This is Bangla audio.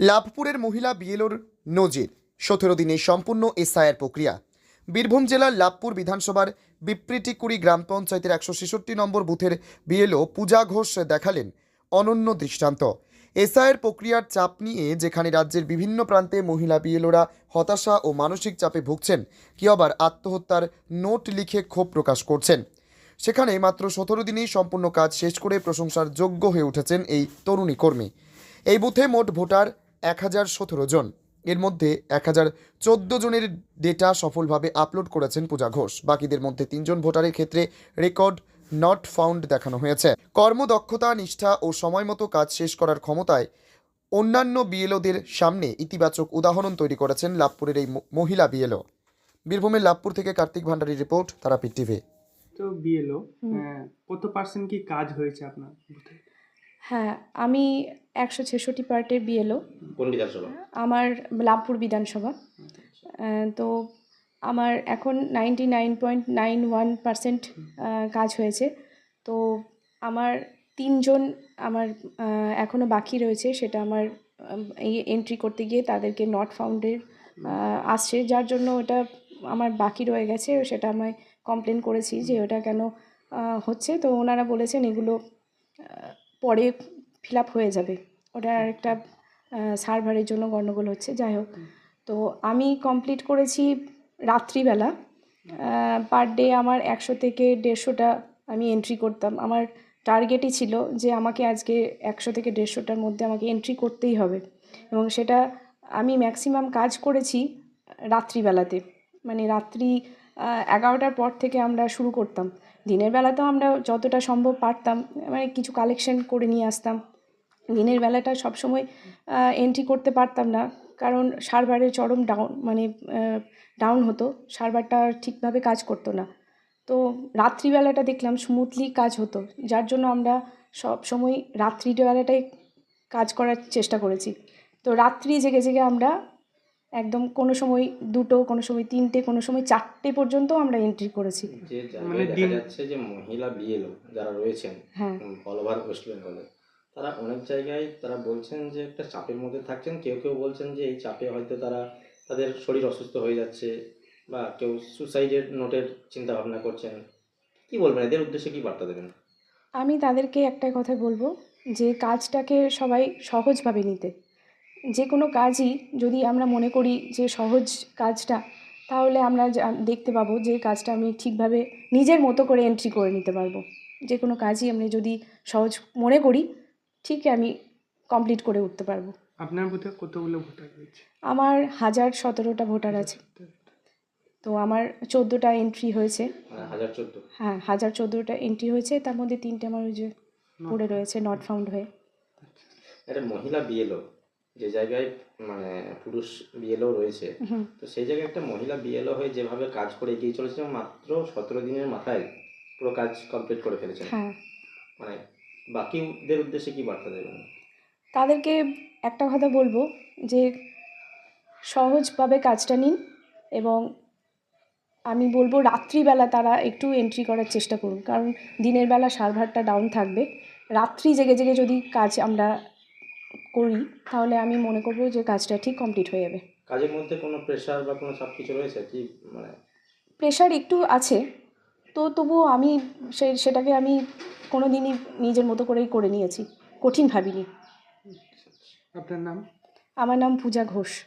লাভপুরের মহিলা বিএলওর নজির। সতেরো দিনে সম্পূর্ণ এসআইআর প্রক্রিয়া। বীরভূম জেলার লাভপুর বিধানসভার বিপ্রিটিকুড়ি গ্রাম পঞ্চায়েতের একশো ছেষট্টি নম্বর বুথের বিএলও পূজা ঘোষ দেখালেন অনন্য দৃষ্টান্ত। এসআইয়ের প্রক্রিয়ার চাপ নিয়ে যেখানে রাজ্যের বিভিন্ন প্রান্তে মহিলা বিএলওরা হতাশা ও মানসিক চাপে ভুগছেন, কি আবার আত্মহত্যার নোট লিখে ক্ষোভ প্রকাশ করছেন। সেখানে মাত্র সতেরো দিনেই সম্পূর্ণ কাজ শেষ করে প্রশংসার যোগ্য হয়ে উঠেছেন এই তরুণী কর্মী। এই বুথে মোট ভোটার এক হাজার সতেরো জন। এর মধ্যে এক হাজার চোদ্দ জনের ডেটা সফলভাবে আপলোড করেছেন পূজা ঘোষ। বাকিদের মধ্যে তিনজন ভোটারের ক্ষেত্রে রেকর্ড নট ফাউন্ড দেখানো হয়েছে। কর্মদক্ষতা নিষ্ঠা ও সময়মতো কাজ শেষ করার ক্ষমতায় অন্যান্য বিএলওদের সামনে ইতিবাচক উদাহরণ তৈরি করেছেন লাভপুরের এই মহিলা বিএলও। বীরভূমের লাভপুর থেকে কার্তিক ভান্ডারীর রিপোর্ট তারাপীঠ টিভি। তো বিএলও কত পার্সেন্ট কি কাজ হয়েছে আপনার হ্যাঁ আমি একশো ছেষট্টি পার্টের বিএলও কোন বিধানসভা? আমার লাভপুর বিধানসভা। তো আমার এখন ninety nine point nine one percent কাজ হয়েছে। তো আমার তিনজন আমার এখনও বাকি রয়েছে। সেটা আমার এই এন্ট্রি করতে গিয়ে তাদেরকে নট ফাউন্ডের আসছে। যার জন্য ওটা আমার বাকি রয়ে গেছে। সেটা আমায় কমপ্লেন করেছি যে ওটা কেন হচ্ছে। তো ওনারা বলেছেন এগুলো পরে ফিল আপ হয়ে যাবে। ওটা একটা সার্ভারের জন্য গণ্ডগোল হচ্ছে। যাই হোক। তো আমি কমপ্লিট করেছি রাত্রিবেলা। পার ডে আমার একশো থেকে দেড়শোটা আমি এন্ট্রি করতাম। আমার টার্গেটই ছিল যে আমাকে আজকে একশো থেকে দেড়শোটার মধ্যে আমাকে এন্ট্রি করতেই হবে। এবং সেটা আমি ম্যাক্সিমাম কাজ করেছি রাত্রিবেলাতে। মানে রাত্রি এগারোটার পর থেকে আমরা শুরু করতাম। দিনের বেলাতেও আমরা যতটা সম্ভব পারতাম মানে কিছু কালেকশন করে নিয়ে আসতাম। দিনের বেলাটা সবসময় এন্ট্রি করতে পারতাম না। কারণ সার্ভারের চরম ডাউন মানে ডাউন হতো। সার্ভারটা ঠিকভাবে কাজ করতো না। তো রাত্রিবেলাটা দেখলাম স্মুথলি কাজ হতো। যার জন্য আমরা সব সময় রাত্রিবেলাটাই কাজ করার চেষ্টা করেছি। তো রাত্রি জেগে জেগে আমরা একদম কোনো সময় দুটো কোনো সময় তিনটে কোনো সময় চারটে পর্যন্ত আমরা এন্ট্রি করেছি। যে মানে দেখা যাচ্ছে যে মহিলা বিএলও যারা রয়েছেন হ্যাঁ। অল ওভার ওয়েস্ট বেঙ্গলে তারা অনেক জায়গায় তারা বলছেন যে একটা চাপের মধ্যে থাকছেন। কেউ কেউ বলছেন যে এই চাপে হয়তো তারা তাদের শরীর অসুস্থ হয়ে যাচ্ছে বা কেউ সুসাইডের নোটের চিন্তা ভাবনা করছেন। কি বলবেন? এদের উদ্দেশ্যে কি বার্তা দেবেন? আমি তাদেরকে একটাই কথা বলব যে কাজটাকে সবাই সহজভাবে নিতে। যে কোনো কাজই যদি আমরা মনে করি যে সহজ কাজটা তাহলে আমরা দেখতে পাবো যে কাজটা আমি ঠিকভাবে নিজের মতো করে এন্ট্রি করে নিতে পারব। যে কোনো কাজই আমি যদি সহজ মনে করি ঠিক আমি কমপ্লিট করে উঠতে পারব। আপনার বুথে কতগুলো ভোটার রয়েছে? আমার হাজার সতেরোটা ভোটার আছে। তো আমার চোদ্দোটা এন্ট্রি হয়েছে। মানে হাজার হ্যাঁ হাজার চোদ্দোটা এন্ট্রি হয়েছে তার মধ্যে তিনটে আমার ওই যে পড়ে রয়েছে নট ফাউন্ড হয়ে। একটা মহিলা বিএলও যে জায়গায় মানে পুরুষ বিএলও রয়েছে তো সেই জায়গায় একটা মহিলা বিএলও হয়ে যেভাবে কাজ করে এগিয়ে চলেছে মাত্র সতেরো দিনের মাথায় পুরো কাজ কমপ্লিট করে ফেলেছে হ্যাঁ। মানে বাকিদের উদ্দেশ্যে কি বার্তা দেবেন? তাদেরকে একটা কথা বলব যে সহজভাবে কাজটা নিন এবং আমি বলব রাত্রিবেলা তারা একটু এন্ট্রি করার চেষ্টা করুন কারণ দিনের বেলা সার্ভারটা ডাউন থাকবে। রাত্রি জেগে জেগে যদি কাজ আমরা করি তাহলে আমি মনে করব যে কাজটা ঠিক কমপ্লিট হয়ে যাবে। কাজের মধ্যে কোনো প্রেশার বা কোনো সব কিছু রয়েছে? কি মানে? প্রেশার একটু আছে তো তবুও আমি সে সেটাকে আমি কোনো দিনই নিজের মতো করেই করে নিয়েছি কঠিন ভাবিনি। আপনার নাম? আমার নাম পূজা ঘোষ।